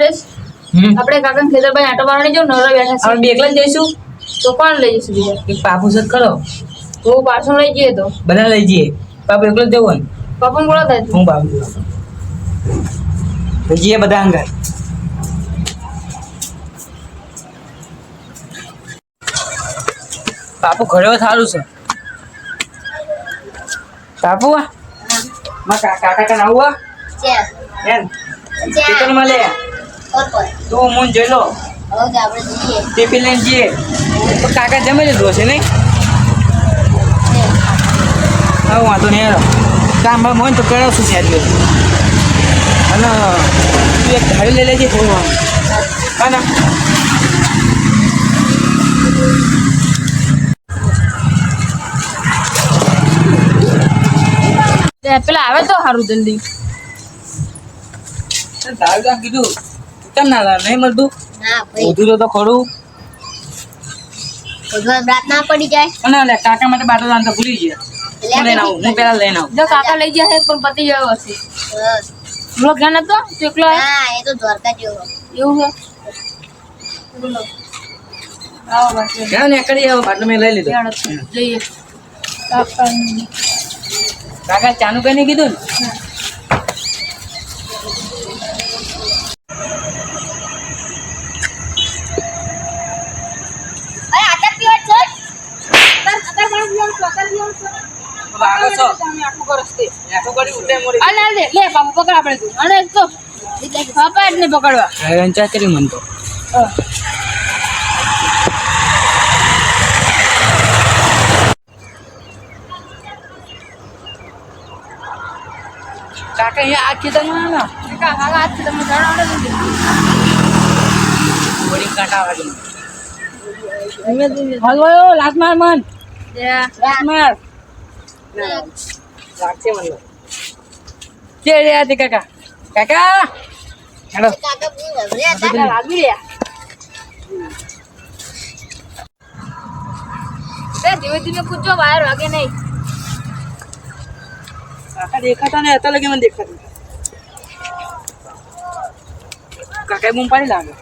પરેશ આપણે કાકા ખેતરભાઈ આટો મારવાની જો નવરા બેઠા આપણે બે એકલા જ જઈશું. તો કોણ લઈ જઈશું બીજા? એક પાપુ સત ખરો તો પાછો લઈ જઈએ તો. બધા લઈ જઈએ. પાપુ એકલો જ જવું પાપુ બોલા થાય હું બાપુ લઈ જઈએ બધા અંગર બાપુ ઘરે સારું છે. બાપુ માં કાકા કાકા આવું એમ? ચિકન મળે તો હું જઈ લો ટિફિન લઈને જઈએ. તો કાકા જમે લીધું હશે નહીં? હા વાંધો નહીં કામ ભાવ હોય ને તો કરાવશું સાહેબ અને તું એક ગાડી લઈ લેજે થોડું હા ના. પેલા આવે તો સારું જલ્દી. તારું કામ કીધું. કેમ ના લાવે? નહીં મળતું? બધું તો ખોડું ના પડી જાય. અને લે કાકા માટે બાટલો આમ ભૂલી ગયા. હું લઈને આવું હું પેલા લઈને આવું. જો કાકા લઈ ગયા છે પણ પતી ગયો હશે. બસ. પેલો જ્ઞાન હતો આવ્યો? હા? એ તો દ્વારકા જેવો. એવું છે ક્યાં નીકળી આવો બાટલો મેં લઈ લીધો. જઈએ. કાકા ચાનું કઈ કીધું ને. આગળ છો. આખું કરસ તે. આખું કરી ઉઠે મોરી આ ના લે બાપુ પકડ આપણે તું. અને તો પાપા જ પકડવા. રંચા કરી મન તો. કાકા અહીંયા આ ખેતરમાં ના કાકા કાકા હાથથી તમે જણાવડે ને. બોડી કાંટા વાગે લાત માર મન. દે. લાત માર લાગશે મને કે રે આતી કાકા કાકા હેલો કાકા લાગી રહ્યા ધીમે ધીમે કૂદજો વાયર વાગે નહીં. કાકા દેખાતા ને હતા લગે મને દેખાતા. કાકા બૂમ પાડી લાગે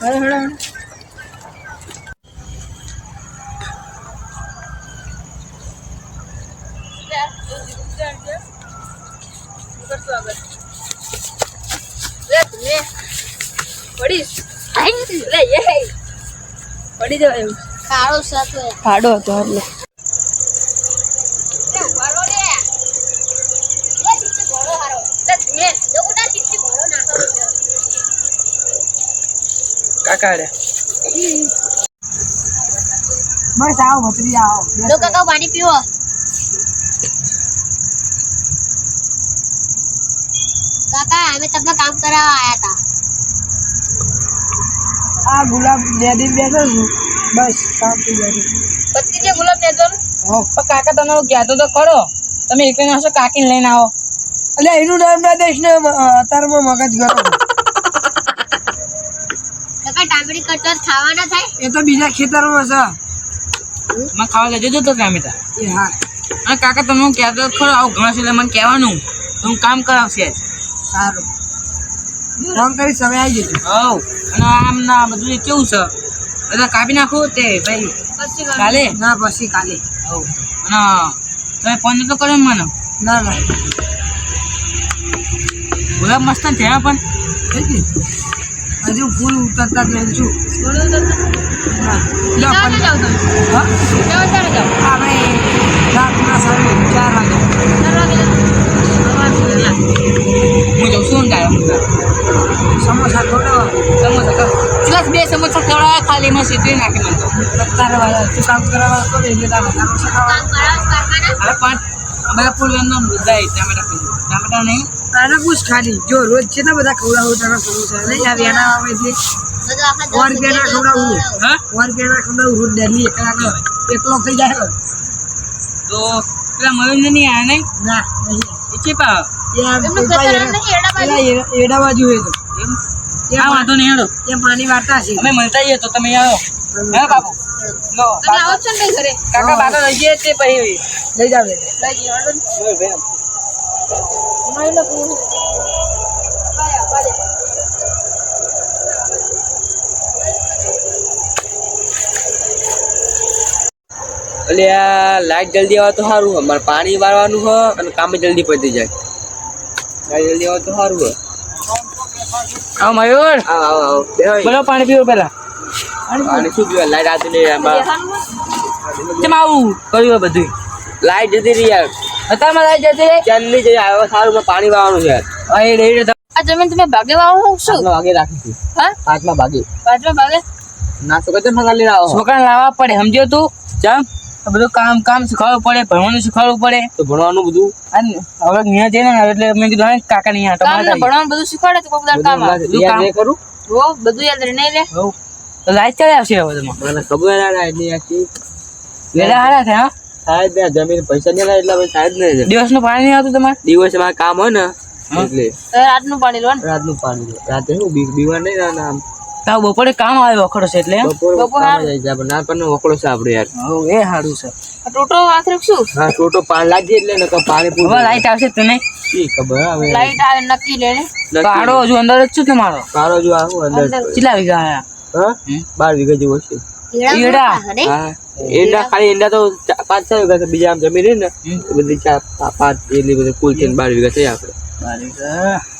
પણ હલકા પડી જવાય એવું કાળો સપ હે. ખાડો હતો એટલે. બસ આવો ભત્રી આવો. લો કાકા પાણી પીવો. કાકા અમે તમને કામ કરાવવા આવ્યા હતા આ ગુલાબ બે દિન બેઠો છું. બસ શાંતિ બેઠી પતિ જે ગુલાબ ને તો પણ કાકા તમે કહેતો તો ખરો. તમે એક હશો કાકીને લઈને આવો. એટલે એનું નામ ના દઈશ ને અત્યારમાં મગજ ગરમ. કાકા ટામેટી કટર ખાવાના થાય? એ તો બીજા ખેતરમાં છે. ખાવા લેજો તો ટામેટા. એ હા. અને કાકા તમે હું કહેતો તો ખરો આવું ઘણા છે એટલે મને કહેવાનું. તો હું કામ કરાવશે સારું. ફોન કરીશ સમય આવી જજો. હવ. અને આમ ના બધું કેવું છે? બધા કાપી નાખો તે ભાઈ. કાલે? ના પછી કાલે. અને તમે ફોન નતો કર્યો ને મને? ના ના. ગુલાબ મસ્ત હા પણ? હજુ ફૂલ ઉતરતા જ જાઓ આપણે રાતના સવારે ચાર વાગે. ચાર વાગે હું જાઉં છું ને સમોસા ખવડાવવા સમોસા પ્લસ બે સમોસા ખવડાવવા ખાલી એમાં સીધી નાખી મને તો કામ કરાવવા તો લઈ કામ અરે પાંચ અમારા એમનો મુદ્દા ટામેટા પીધું ટામેટા નહીં? તારે પૂછ ખાલી જો રોજ છે ને બધા ખવડાવું તારા સમોસા નહીં. આ વેના આવે? ખવડાવું હા સો રૂપિયાના ખવડાવું રોજ ડેલી એકલો જાય તો પેલા મયુર નહીં આવે નહીં ના એ છે પા વાંધો નહીં હેડો. ત્યાં તો તમે આવો. હે. બાપુ લો આ લાઈટ જલ્દી આવે તો સારું. અમારે પાણી વાળવાનું હ અને કામ જલ્દી પતી જાય. લાઈટ જલ્દી આવે તો સારું હોય આવો મયુર આવ આવ આવ બોલો પાણી પીવો પેલા પાણી શું પીવા લાઈટ આવતી નહીં આમાં. કેમ આવું? કર્યું બધું લાઈટ જતી રહી યાર. અત્યારમાં લાઈ જતી રહી? ચાલ નહીં જઈ આવ્યો સારું પાણી વાળવાનું છે. યાર હા એ રહી આ જમીન તમે ભાગે વાવો શું? ભાગે વાગે રાખીશું હા? પાંચમા ભાગે. પાંચમા ભાગે? ના કરતો ફગા લઈને આવો. છોકરાને લાવવા પડે સમજ્યો તું? ચમ. બધું કામ કામ શીખવાડવું પડે ભણવાનું શીખવાડવું પડે. તો ભણવાનું બધું? અને હવે અહીંયા જઈને આવે એટલે મેં કીધું હા, કાકા ની આટો ને ભણવાનું બધું શીખવાડે તો કોઈ કામ આવે. બધું કામ. કરું? હો બધું યાદ રહે નહીં લે. તો લાઈટ ચાલે આવશે હવે તમારે? મને ખબર ના લાઈટની આખી. વેલા હારા છે હા. સાહેબ ને જમીન પૈસા નહીં એટલે પછી સાહેબ નહીં દિવસનું પાણી નહીં આવતું તમારે? દિવસમાં કામ હોય ને એટલે રાતનું પાણી લો ને. રાતનું પાણી રાતે હું બી- બીમાર નહીં ના ના બપોરે કામ આવે વખડો છે એટલે? બપોર ના પણ વખડો છે આપડે યાર. એ સારું છે. ટોટો આખરે શું હા ટોટો પાન લાગી એટલે ને તો પાણી પૂરું હવે લાઈટ આવશે તને કી ખબર હવે. લાઈટ આવે નક્કી લેને. કાળો જો અંદર જ છું તમારો કાળો જો આવો અંદર. કેટલા વીઘા આયા? હા? હમ? બાર વીઘા જેવો છે. ઈડા હા. એંડા ખાલી એડા તો પાંચ છ વીઘા છે. બીજા આમ જમીન રહી ને બધી ચાર પાંચ એટલી બધી કુલ છે બાર વીઘા છે આપણે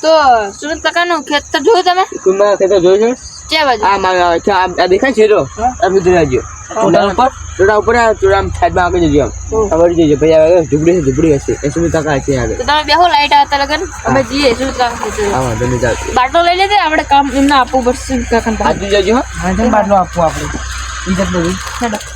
તો સુરત કાકાનું ખેતર જોયું તમે? કુંભા ખેતર જોયું છે? આ છે આ આ દેખાય છે રો આ બધું રાજ્યો ટોટલ ઉપર થોડા ઉપર આ થોડા આમ સાઈડમાં આગળ જજો આમ ખબર જજો. ભાઈ આવે ઝૂંપડી છે ઝૂંપડી હશે. એ સુધી ટકા છે આગળ. તો તમે બેહો લાઈટ આવતા લગન અમે જઈએ કાકા હા નહીં બાટલો લઈ લેજે આપણે કામ એમને આપવું પડશે પાસે. આજુ જજો હા. બાટલો આપવું આપણે. બીજા બધું.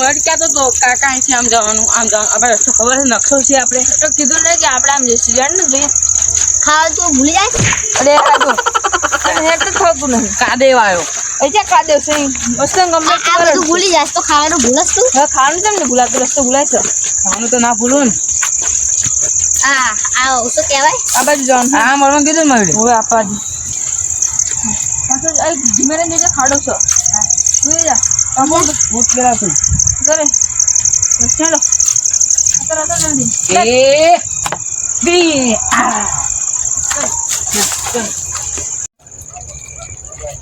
મને તો કાકા અહીંથી આમ જવાનું આમ જવાનું. આપણે રસ્તો ખબર છે? નકશો છે આપણે. તો કીધું ને કે આપણે આમ જઈશું. જાણ ને જોઈએ ખાવા તો ભૂલી જાય? અરે આ જો તને તો થતું નહીં. કાદેવ આવ્યો અચ્છા કાદેવ છે? મસ્ત ગમે આ બધું ભૂલી જાય તો ખાવાનું ભૂલસ તું? હા ખાવાનું કેમ ને ભૂલાતું? રસ્તો ભૂલાય છે. ખાવાનું તો ના ભૂલું ને. આ આ શું કહેવાય? આ બાજુ જવાનું હા. મળવાનું કીધું ને મારે. હવે આપવા દે. ધીમે ધીમે ખાડો છો. જોઈ જા.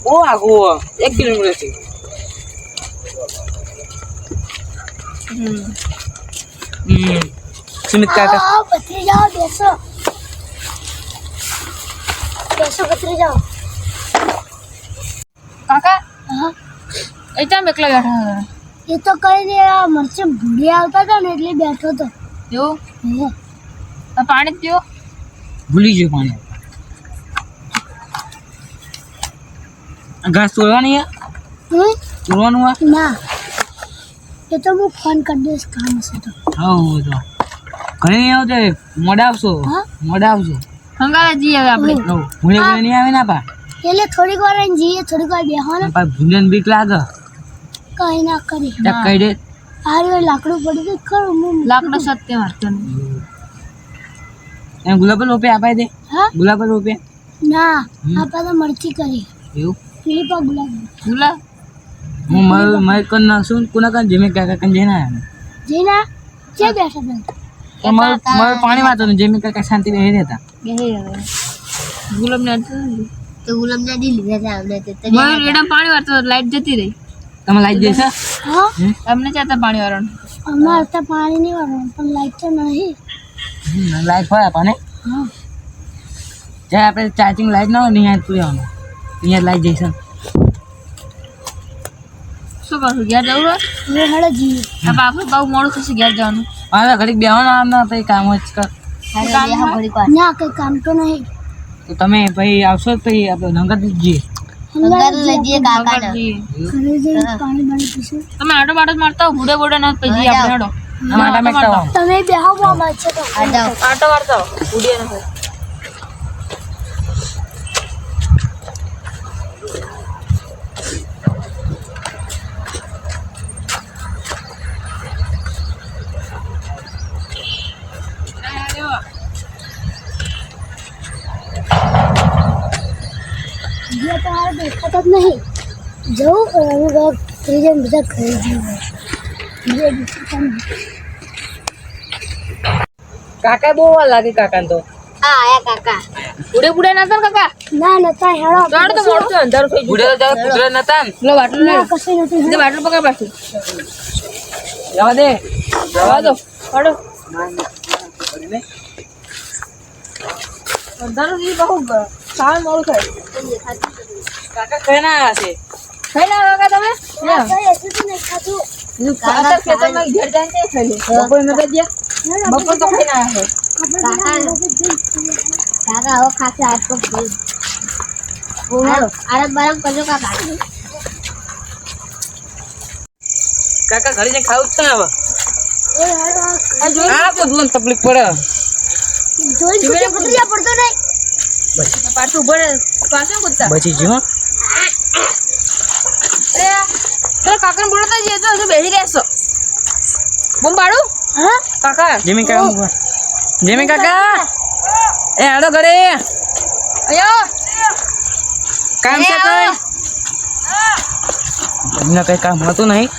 બહુ આગું એક કિલોમીટર હમ. સુમિત કાકા. પથરી જાઓ બેસો. બેસો પથરી જાઓ. કાકા? હા. એ ચામ એકલા બેઠા હતા. એ તો કઈ દે આ મરચે ભૂલી આવતા હતા ને એટલે બેઠો તો એવું? પાણી પીઓ. ભૂલી ગયો પાણી. આ ઘાસ તોડવાની તોડવાનું આ ના. એ તો હું ફોન કરી દઈશ કામ હશે તો. હવ તો. ઘરે નહીં આવતો મોડા આવશો? હા? મોડા આવશો? હંગારે જઈએ હવે આપણે. ભૂલે ભૂલે નહીં આવે ના પા એટલે થોડીક વાર અહીં જઈએ થોડીક વાર બેહો ને. ભૂલે બીક લાગે. કઈ ના કરી. ત્યાં દે હારું લાકડું પડી ગયું ખરું હું લાકડો સત્ય વાતો એમ ગુલાબ રૂપિયા અપાઈ દે. હા? ગુલાબ રૂપિયા? ના આપા તો મરચી કરી. એવું? પેલી ગુલાબ. ભૂલા હું મારું મારે કન નાખશું કોના કન? જેમે કાકા કન જઈને આવ્યા જીના? ક્યાં બેઠા તો મારું મારું પાણી વાતો ને જેમે કાકા શાંતિ બેહી રહેતા. બેહી હવે ગુલાબ ને તો ગુલાબ જાડી લીધા હતા આપણે તે. મયુર એડા પાણી વાતો લાઈટ જતી રહી. તમે લાઈટ દેશે હા. અમને ચાતા પાણી વાળો. અમારે તો પાણી નહીં વાળવાનું પણ લાઈટ તો નહીં. લાઈટ હોય આપણને. હા. જ્યારે આપણે ચાર્જિંગ લાઈટ ના હોય ને અહીંયા તું આવવાનું. અહીંયા લાઈટ જઈશ શું કરશું ઘેર જવું હોય? હળે જઈએ. આપણે બહુ મોડું થશે ઘેર જવાનું. હવે ઘડીક બેહવાનું આમ ના પછી કામ જ કર. ના કઈ કામ તો નહીં. તો તમે ભાઈ આવશો તો પછી આપણે નંગત જઈએ. તમે આટો બાટો જ મારતા ભૂડે ભૂડે ના પછી આપણે હેડો. તમે બેહો મોમાં છે તો. આટો મારતા ભૂડે ના હોય. જે તમારે દેખાતા જ નહીં જવું અને જઈને બધા ઘરે જઈએ જે દેખાતા નહીં. કાકા બહુ વાર લાગે કાકા તો. હા આયા કાકા. બુડે બુડે ના કાકા? ના નતા હેડો ચાલો તો મોડું થયું, અંધારું થઈ બુઢે તો જરા નતા લો બાટલો ના કશું નથી લો બાટલો પકડ પાછું. જવા દે. જવા દો. પાડો. અંધારું બહુ સાવ મોડ થાય. કાકા કઈ ના છે. ખાઈ ના કાકા તમે? ઘેર જઈને તે ખાઈ લે બપોર નતા બપોર તો ખાઈ ના કાકા હવે ખાશે આજ તો ભૂલ આરબ કરજો કાકા. કાકા ઘરે જઈને ખાવું જ છે ને હવે? આ તો દુલ્હન તકલીફ પડે. જોઈ પડતો નહીં? પાછું ઊભો પાછું કૂદતા. બચી ગયો અરે પેલા કાકાને બોલાતા જઈએ તો હજુ બેસી રહેશો. બૂમ પાડું હા? કાકા. જેમી કાકા જેમી કાકા. એ હાડો ઘરે. અયો. કામ છે કઈ? એમને કઈ કામ હતું નહીં.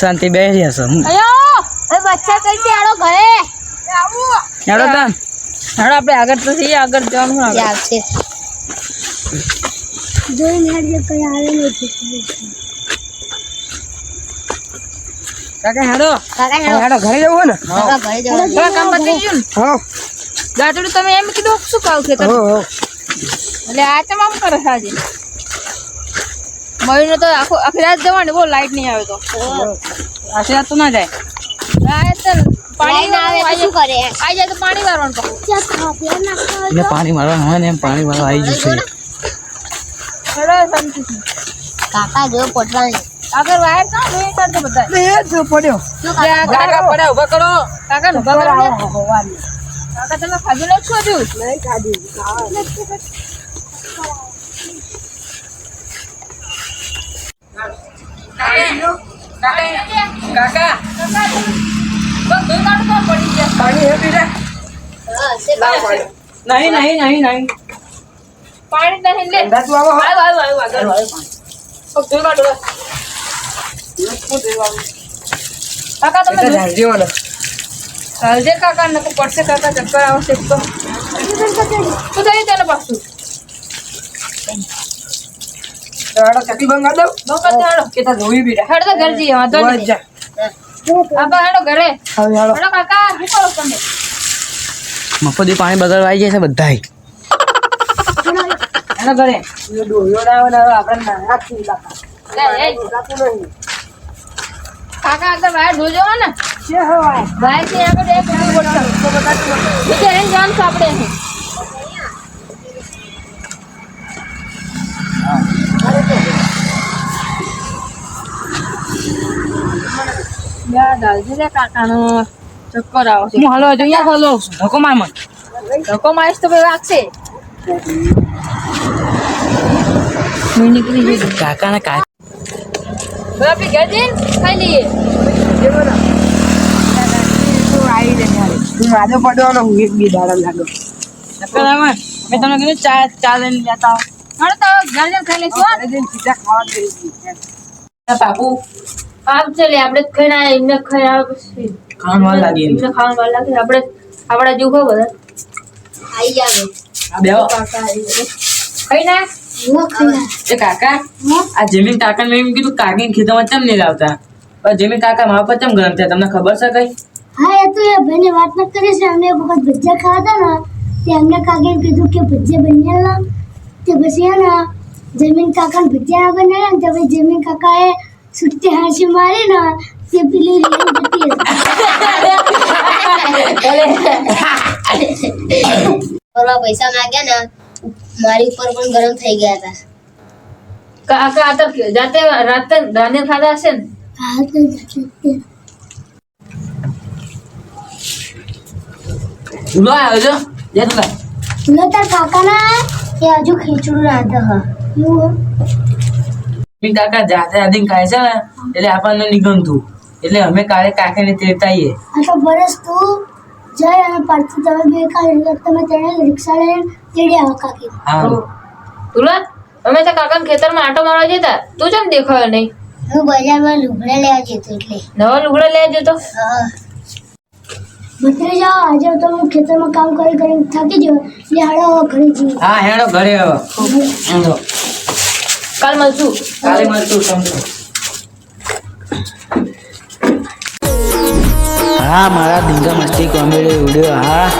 શાંતિ બેસી છો. અયો. એ બચ્ચા કઈ છે? હેડો ઘરે. હાડો તાન. હાલો આપણે આગળ તો જઈએ આગળ જવાનું આગળ. છે. જોઈને હેડજો કઈ આવે નહીં કાકા હેડો. કાકા હેડો. ઘરે જવું ને? હા ઘરે જવું કામ પતી ગયું ને? હા. દાંતડું તમે એમ કીધું શું ખાવ તમે? એટલે આ તમામ કરે સાજી મયુર તો આખો આખી રાત જવાની બહુ લાઈટ નહીં આવે તો. આખી રાત તો ના જાય. પાણી આવે શું કરે? આવી જાય તો પાણી એટલે પાણી મારવાનું હોય ને એમ પાણી મારવા આવી જશે. કાકા જો પોટવાની આગળ વાયર કાં જોઈ કાઢજો બધા. પડ્યો. શું લે કાકા કાકા પડ્યા ઊભા કરો. કાકા નું. કરો કાકા તમે ખાધું નથી હજુ? નહીં ખાધું. તો પાણી કાકા નહીં નહીં નહીં નહીં. પાણી નહીં લે. આવો આવ્યો આવ્યો આગળ. કાઢો બસ. કાકા તમે ધોઈ- જલ્દી વાળો ચાલજે કાકા નકર પડશે કાકા ચક્કર આવશે એક તો. શું થયું તને પાછું. હાડો ચકી બંધ કરી દઉં? બહુ કરતા હેડો કે તા જોઈ બીરા હેડો તો ઘર જઈએ વાંધો બસ નહીં. જા. આપા હેડો ઘરે. હવે હાલો. હેડો કાકા શું કરો તમે મફતી પાણી બગાડવા આવી જાય છે બધાય. એનો ઘરે. ડોયો ના આવે ને હવે આપણે નાખી લાખા લે, એ. કાકા આગળ વાયર ધોજો જોજો ને. છે હવાય વાયર છે આગળ એક બીજું બોલતા બીજે એને જાણ છો આપણે અહીં. યાદ આવશે રે કાકાનો. ચક્કર આવશે હું હાલો અહીંયા હાલો ધક્કો માર મન. ધક્કો મારીશ તો ભાઈ હું નીકળી જઈશ કાકા જઈને ખાઈ લઈએ. હું પડવાનો હું એક બી દાડા લાગો મેં તમને કીધું ચા ચા લઈને લેતા હાલો તો ઘર જઈને ખાઈ લઈશું હો. સીધા ખાવા દઈ બાપુ. આમ ચાલે આપણે જ ખાઈને આયા, એમને ખાઈ આવે પછી. ખાવાનું વાર લાગી એમને. ખાવાનું વાર લાગે આપણે આપણા જેવું ખબર? બધા આઈ જાવે આ બેહો. ખાઈ ના. ખાઈ એ કાકા આ જમીન કાકા એમ કીધું કાકીને ખેતરમાં ચમ નહીં લાવતા? પણ જમીન કાકા મારા પર ચમ ગરમ થયા તમને ખબર છે કઈ? હા એ તો એ ભાઈને વાત ન કરી છે. અમને વખત ભજીયા ખાવા ને તે અમને કાકે કીધું કે ભજીયા બની લાવ તે પછી ને જમીન કાકાને ભજીયા બનાવ્યા ને તે પછી જમીન કાકાએ સુટ્ટી હાંસી મારી ને તે પેલી જતી પૈસા માંગ્યા ને મારી ઉપર પણ ગરમ થઈ ગયા હતા. કાકા આ તો જાતે રાતે રાંધીને ખાધા હશે ને? હા તો જતી આવ્યો લો તાર એ હજુ ખીચડું રાંધે હ. કાકા જાતે આદિન ખાય છે ને એટલે આપણને નિગમતું એટલે અમે કાલે કાકાને તેડતા આવીએ આ તો બરસ તું જય અને પાર્થિવ તમે બે કાલે તમે તેને રિક્ષા લઈને તેડી આવો કાકી. હા. તુલા અમે તો કાકા ખેતરમાં આટો મારવા જતા તું કેમ દેખાયો નહીં? હું બજારમાં લુગડા લેવા જતો એટલે. નવા લુગડા લેવા જતો? હા. ભત્રી જાઓ આજે તો હું ખેતરમાં કામ કરી કરી થાકી ગયો એટલે હાડો ઘરે જઈએ. હા હેડો ઘરે આવો કાલ મળશું. કાલે મળશું સમજો. હા મારા ઢીંગા મસ્તી કોમેડી વીડિયો હા.